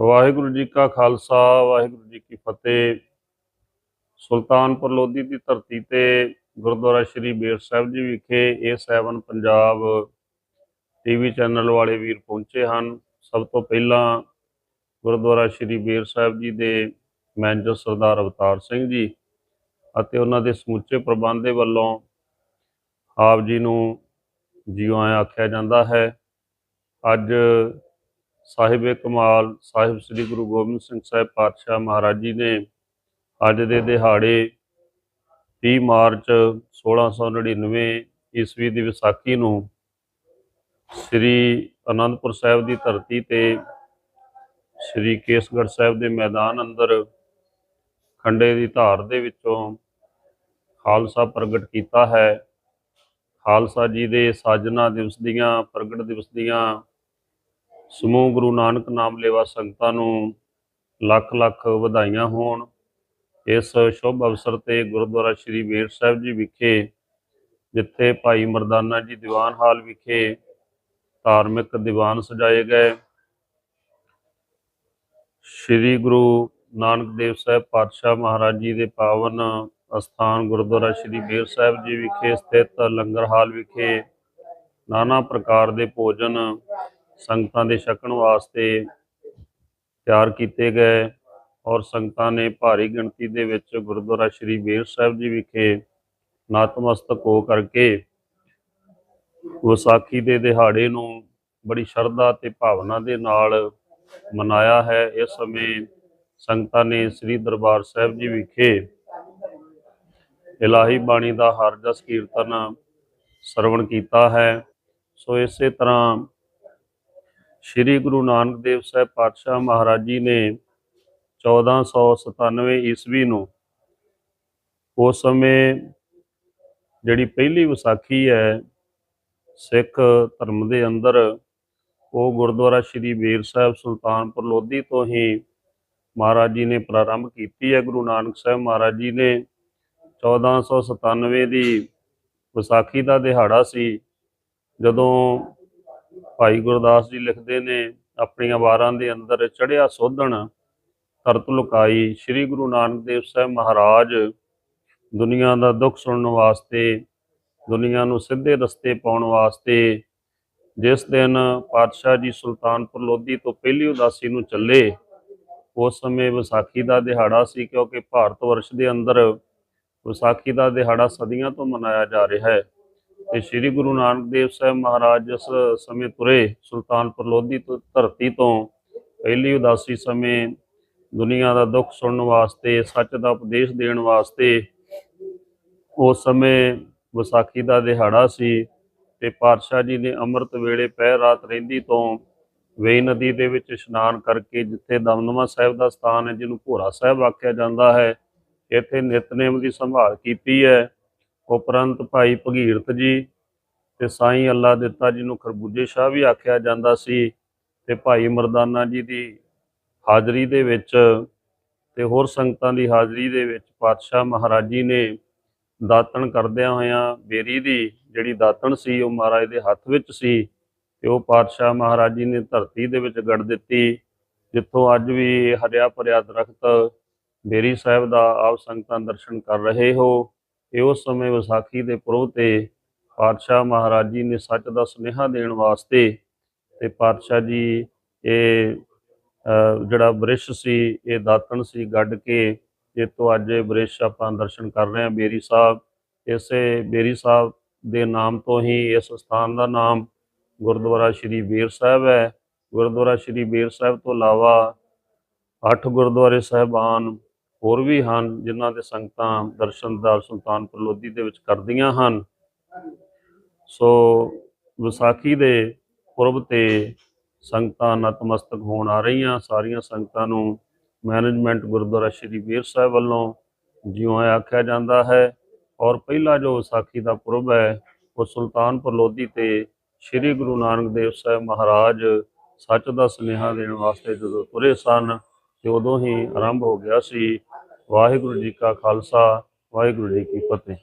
ਵਾਹਿਗੁਰੂ ਜੀ ਕਾ ਖਾਲਸਾ, ਵਾਹਿਗੁਰੂ ਜੀ ਕੀ ਫਤਿਹ। ਸੁਲਤਾਨਪੁਰ ਲੋਧੀ ਦੀ ਧਰਤੀ ਤੇ ਗੁਰਦੁਆਰਾ ਸ੍ਰੀ ਬੇਰ ਸਾਹਿਬ ਜੀ ਵਿਖੇ ਇਹ ਸੈਵਨ ਪੰਜਾਬ ਟੀਵੀ ਚੈਨਲ ਵਾਲੇ ਵੀਰ ਪਹੁੰਚੇ ਹਨ। ਸਭ ਤੋਂ ਪਹਿਲਾਂ ਗੁਰਦੁਆਰਾ ਸ੍ਰੀ ਬੇਰ ਸਾਹਿਬ ਜੀ ਦੇ ਮੈਨੇਜਰ ਸਰਦਾਰ ਅਵਤਾਰ ਸਿੰਘ ਜੀ ਅਤੇ ਉਹਨਾਂ ਦੇ ਸਮੁੱਚੇ ਪ੍ਰਬੰਧ ਦੇ ਵੱਲੋਂ ਆਪ ਜੀ ਨੂੰ ਜੀਵਾਂ ਆਖਿਆ ਜਾਂਦਾ ਹੈ। ਅੱਜ ਸਾਹਿਬ ਕਮਾਲ, ਸਾਹਿਬ ਸ੍ਰੀ ਗੁਰੂ ਗੋਬਿੰਦ ਸਿੰਘ ਸਾਹਿਬ ਪਾਤਸ਼ਾਹ ਮਹਾਰਾਜ ਜੀ ਨੇ ਅੱਜ ਦੇ ਦਿਹਾੜੇ 30 ਮਾਰਚ 1699 ਈਸਵੀ ਦੀ ਵਿਸਾਖੀ ਨੂੰ ਸ੍ਰੀ ਅਨੰਦਪੁਰ ਸਾਹਿਬ ਦੀ ਧਰਤੀ ਤੇ ਸ੍ਰੀ ਕੇਸਗੜ੍ਹ ਸਾਹਿਬ ਦੇ ਮੈਦਾਨ ਅੰਦਰ ਖੰਡੇ ਦੀ ਧਾਰ ਦੇ ਵਿੱਚੋਂ ਖਾਲਸਾ ਪ੍ਰਗਟ ਕੀਤਾ ਹੈ। ਖਾਲਸਾ ਜੀ ਦੇ ਸਾਜਨਾ ਦਿਵਸ ਦੀਆਂ, ਪ੍ਰਗਟ ਦਿਵਸ ਦੀਆਂ ਸਮੂਹ ਗੁਰੂ ਨਾਨਕ ਨਾਮ ਲੇਵਾ ਸੰਗਤਾਂ ਨੂੰ ਲੱਖ ਲੱਖ ਵਧਾਈਆਂ ਹੋਣ। ਇਸ ਸ਼ੁਭ ਅਵਸਰ ਤੇ ਗੁਰਦੁਆਰਾ ਸ੍ਰੀ ਬੇਰ ਸਾਹਿਬ ਜੀ ਵਿਖੇ, ਜਿੱਥੇ ਭਾਈ ਮਰਦਾਨਾ ਜੀ ਦੀਵਾਨ ਹਾਲ ਵਿਖੇ ਧਾਰਮਿਕ ਦੀਵਾਨ ਸਜਾਏ ਗਏ। ਸ੍ਰੀ ਗੁਰੂ ਨਾਨਕ ਦੇਵ ਸਾਹਿਬ ਪਾਤਸ਼ਾਹ ਮਹਾਰਾਜ ਜੀ ਦੇ ਪਾਵਨ ਅਸਥਾਨ ਗੁਰਦੁਆਰਾ ਸ੍ਰੀ ਬੇਰ ਸਾਹਿਬ ਜੀ ਵਿਖੇ ਸਥਿਤ ਲੰਗਰ ਹਾਲ ਵਿਖੇ, ਨਾਨਾ ਪ੍ਰਕਾਰ ਦੇ ਭੋਜਨ ਸੰਗਤਾਂ ਦੇ ਛਕਣ ਵਾਸਤੇ ਤਿਆਰ ਕੀਤੇ ਗਏ ਔਰ ਸੰਗਤਾਂ ਨੇ ਭਾਰੀ ਗਿਣਤੀ ਦੇ ਵਿੱਚ ਗੁਰਦੁਆਰਾ ਸ੍ਰੀ ਬੇਰ ਸਾਹਿਬ ਜੀ ਵਿਖੇ ਨਤਮਸਤਕ ਹੋ ਕਰਕੇ ਵਿਸਾਖੀ ਦੇ ਦਿਹਾੜੇ ਨੂੰ ਬੜੀ ਸ਼ਰਧਾ ਤੇ ਭਾਵਨਾ ਦੇ ਨਾਲ ਮਨਾਇਆ ਹੈ। ਇਸ ਸਮੇਂ ਸੰਗਤਾਂ ਨੇ ਸ੍ਰੀ ਦਰਬਾਰ ਸਾਹਿਬ ਜੀ ਵਿਖੇ ਇਲਾਹੀ ਬਾਣੀ ਦਾ ਹਰ ਜਸ ਕੀਰਤਨ ਸਰਵਣ ਕੀਤਾ ਹੈ। ਸੋ ਇਸੇ ਤਰ੍ਹਾਂ ਸ੍ਰੀ ਗੁਰੂ ਨਾਨਕ ਦੇਵ ਸਾਹਿਬ ਪਾਤਸ਼ਾਹ ਮਹਾਰਾਜ ਜੀ ਨੇ 1497 ਈਸਵੀ ਨੂੰ ਉਸ ਸਮੇਂ ਜਿਹੜੀ ਪਹਿਲੀ ਵਿਸਾਖੀ ਹੈ, ਸਿੱਖ ਧਰਮ ਦੇ ਅੰਦਰ, ਉਹ ਗੁਰਦੁਆਰਾ ਸ੍ਰੀ ਬੇਰ ਸਾਹਿਬ ਸੁਲਤਾਨਪੁਰ ਲੋਧੀ ਤੋਂ ਹੀ ਮਹਾਰਾਜ ਜੀ ਨੇ ਪ੍ਰਾਰੰਭ ਕੀਤੀ ਹੈ। ਗੁਰੂ ਨਾਨਕ ਸਾਹਿਬ ਮਹਾਰਾਜ ਜੀ ਨੇ 1497 ਦੀ ਵਿਸਾਖੀ ਦਾ ਦਿਹਾੜਾ ਸੀ। ਜਦੋਂ ਭਾਈ ਗੁਰਦਾਸ ਜੀ ਲਿਖਦੇ ਨੇ, ਆਪਣੀਆਂ ਵਾਰਾਂ ਦੇ ਅੰਦਰ ਚੜਿਆ ਸੋਧਣ ਧਰਤ ਲੁਕਾਈ, ਸ੍ਰੀ ਗੁਰੂ ਨਾਨਕ ਦੇਵ ਸਾਹਿਬ ਮਹਾਰਾਜ ਦੁਨੀਆ ਦਾ ਦੁੱਖ ਸੁਣਨ ਵਾਸਤੇ, ਦੁਨੀਆ ਨੂੰ ਸਿੱਧੇ ਰਸਤੇ ਪਾਉਣ ਵਾਸਤੇ, ਜਿਸ ਦਿਨ ਪਾਤਸ਼ਾਹ ਜੀ ਸੁਲਤਾਨਪੁਰ ਲੋਧੀ ਤੋਂ ਪਹਿਲੀ ਉਦਾਸੀ ਨੂੰ ਚੱਲੇ, ਉਸ ਸਮੇਂ ਵਿਸਾਖੀ ਦਾ ਦਿਹਾੜਾ ਸੀ ਕਿਉਂਕਿ ਭਾਰਤ ਵਰਸ਼ ਦੇ ਅੰਦਰ ਵਿਸਾਖੀ ਦਾ ਦਿਹਾੜਾ ਸਦੀਆਂ ਤੋਂ ਮਨਾਇਆ ਜਾ ਰਿਹਾ ਹੈ। ਤੇ ਸ੍ਰੀ ਗੁਰੂ ਨਾਨਕ ਦੇਵ ਸਾਹਿਬ ਮਹਾਰਾਜ ਜਿਸ ਸਮੇਂ ਤੁਰੇ ਸੁਲਤਾਨਪੁਰ ਲੋਧੀ ਤੋਂ ਧਰਤੀ ਤੋਂ, ਪਹਿਲੀ ਉਦਾਸੀ ਸਮੇਂ ਦੁਨੀਆ ਦਾ ਦੁੱਖ ਸੁਣਨ ਵਾਸਤੇ, ਸੱਚ ਦਾ ਉਪਦੇਸ਼ ਦੇਣ ਵਾਸਤੇ ਉਸ ਸਮੇਂ ਵਿਸਾਖੀ ਦਾ ਦਿਹਾੜਾ ਸੀ ਤੇ ਪਾਤਸ਼ਾਹ ਜੀ ਨੇ ਅੰਮ੍ਰਿਤ ਵੇਲੇ ਪਹਿਰ ਰਾਤ ਰਹਿੰਦੀ ਤੋਂ ਵੇਈ ਨਦੀ ਦੇ ਵਿੱਚ ਇਸ਼ਨਾਨ ਕਰਕੇ ਜਿੱਥੇ ਦਮਦਮਾ ਸਾਹਿਬ ਦਾ ਸਥਾਨ ਹੈ, ਜਿਹਨੂੰ ਭੋਰਾ ਸਾਹਿਬ ਆਖਿਆ ਜਾਂਦਾ ਹੈ, ਇੱਥੇ ਨਿਤਨੇਮ ਦੀ ਸੰਭਾਲ ਕੀਤੀ ਹੈ। ਉਪਰੰਤ ਭਾਈ ਭਗੀਰਥ ਜੀ ਤੇ ਸਾਈਂ ਅੱਲਾ ਦਿੱਤਾ ਜੀ ਨੂੰ ਖਰਬੂਜੇ ਸ਼ਾਹ ਵੀ ਆਖਿਆ ਜਾਂਦਾ ਸੀ ਤੇ ਭਾਈ ਮਰਦਾਨਾ ਜੀ ਦੀ ਹਾਜ਼ਰੀ ਦੇ ਵਿੱਚ ਤੇ ਹੋਰ ਸੰਗਤਾਂ ਦੀ ਹਾਜ਼ਰੀ ਦੇ ਵਿੱਚ ਪਾਤਸ਼ਾਹ ਮਹਾਰਾਜ ਜੀ ਨੇ ਦਾਤਣ ਕਰਦਿਆਂ ਹੋਇਆਂ ਬੇਰੀ ਦੀ ਜਿਹੜੀ ਦਾਤਣ ਸੀ ਉਹ ਮਹਾਰਾਜ ਦੇ ਹੱਥ ਵਿੱਚ ਸੀ ਤੇ ਉਹ ਪਾਤਸ਼ਾਹ ਮਹਾਰਾਜ ਜੀ ਨੇ ਧਰਤੀ ਦੇ ਵਿੱਚ ਗੜ ਦਿੱਤੀ, ਜਿੱਥੋਂ ਅੱਜ ਵੀ ਹਰਿਆ ਭਰਿਆ ਦਰਖਤ ਬੇਰੀ ਸਾਹਿਬ ਦਾ ਆਪ ਸੰਗਤਾਂ ਦਰਸ਼ਨ ਕਰ ਰਹੇ ਹੋ। ਇਹ ਉਸ ਸਮੇਂ ਵਿਸਾਖੀ ਦੇ ਪੁਰਬ ਤੇ ਪਾਤਸ਼ਾਹ ਮਹਾਰਾਜ ਜੀ ਨੇ ਸੱਚ ਦਾ ਸੁਨੇਹਾ ਦੇਣ ਵਾਸਤੇ ਤੇ ਪਾਤਸ਼ਾਹ ਜੀ ਇਹ ਜਿਹੜਾ ਬ੍ਰਿਸ਼ ਸੀ, ਇਹ ਦਾਤਣ ਸੀ ਗੱਡ ਕੇ ਜਿੱਤੋਂ ਅੱਜ ਇਹ ਬ੍ਰਿਸ਼ ਆਪਾਂ ਦਰਸ਼ਨ ਕਰ ਰਹੇ ਹਾਂ ਬੇਰੀ ਸਾਹਿਬ। ਇਸੇ ਬੇਰੀ ਸਾਹਿਬ ਦੇ ਨਾਮ ਤੋਂ ਹੀ ਇਸ ਸਥਾਨ ਦਾ ਨਾਮ ਗੁਰਦੁਆਰਾ ਸ੍ਰੀ ਬੇਰ ਸਾਹਿਬ ਹੈ। ਗੁਰਦੁਆਰਾ ਸ੍ਰੀ ਬੇਰ ਸਾਹਿਬ ਤੋਂ ਇਲਾਵਾ ਅੱਠ ਗੁਰਦੁਆਰੇ ਸਾਹਿਬਾਨ ਹੋਰ ਵੀ ਹਨ ਜਿਨ੍ਹਾਂ ਦੇ ਸੰਗਤਾਂ ਦਰਸ਼ਨਦਾਰ ਸੁਲਤਾਨਪੁਰ ਲੋਧੀ ਦੇ ਵਿੱਚ ਕਰਦੀਆਂ ਹਨ। ਸੋ ਵਿਸਾਖੀ ਦੇ ਪੁਰਬ ਤੇ ਸੰਗਤਾਂ ਨਤਮਸਤਕ ਹੋਣ ਆ ਰਹੀਆਂ। ਸਾਰੀਆਂ ਸੰਗਤਾਂ ਨੂੰ ਮੈਨੇਜਮੈਂਟ ਗੁਰਦੁਆਰਾ ਸ੍ਰੀ ਵੀਰ ਸਾਹਿਬ ਵੱਲੋਂ ਜਿਉਂ ਆਖਿਆ ਜਾਂਦਾ ਹੈ। ਔਰ ਪਹਿਲਾ ਜੋ ਵਿਸਾਖੀ ਦਾ ਪੁਰਬ ਹੈ, ਉਹ ਸੁਲਤਾਨਪੁਰ ਲੋਧੀ ਤੇ ਸ੍ਰੀ ਗੁਰੂ ਨਾਨਕ ਦੇਵ ਸਾਹਿਬ ਮਹਾਰਾਜ ਸੱਚ ਦਾ ਸੁਨੇਹਾ ਦੇਣ ਵਾਸਤੇ ਜਦੋਂ ਤੁਰੇ ਸਨ ਤੇ ਉਦੋਂ ਹੀ ਆਰੰਭ ਹੋ ਗਿਆ ਸੀ ਵਾਹਿਗੁਰੂ ਜੀ ਕਾ ਖਾਲਸਾ, ਵਾਹਿਗੁਰੂ ਜੀ ਕੀ ਫਤਿਹ।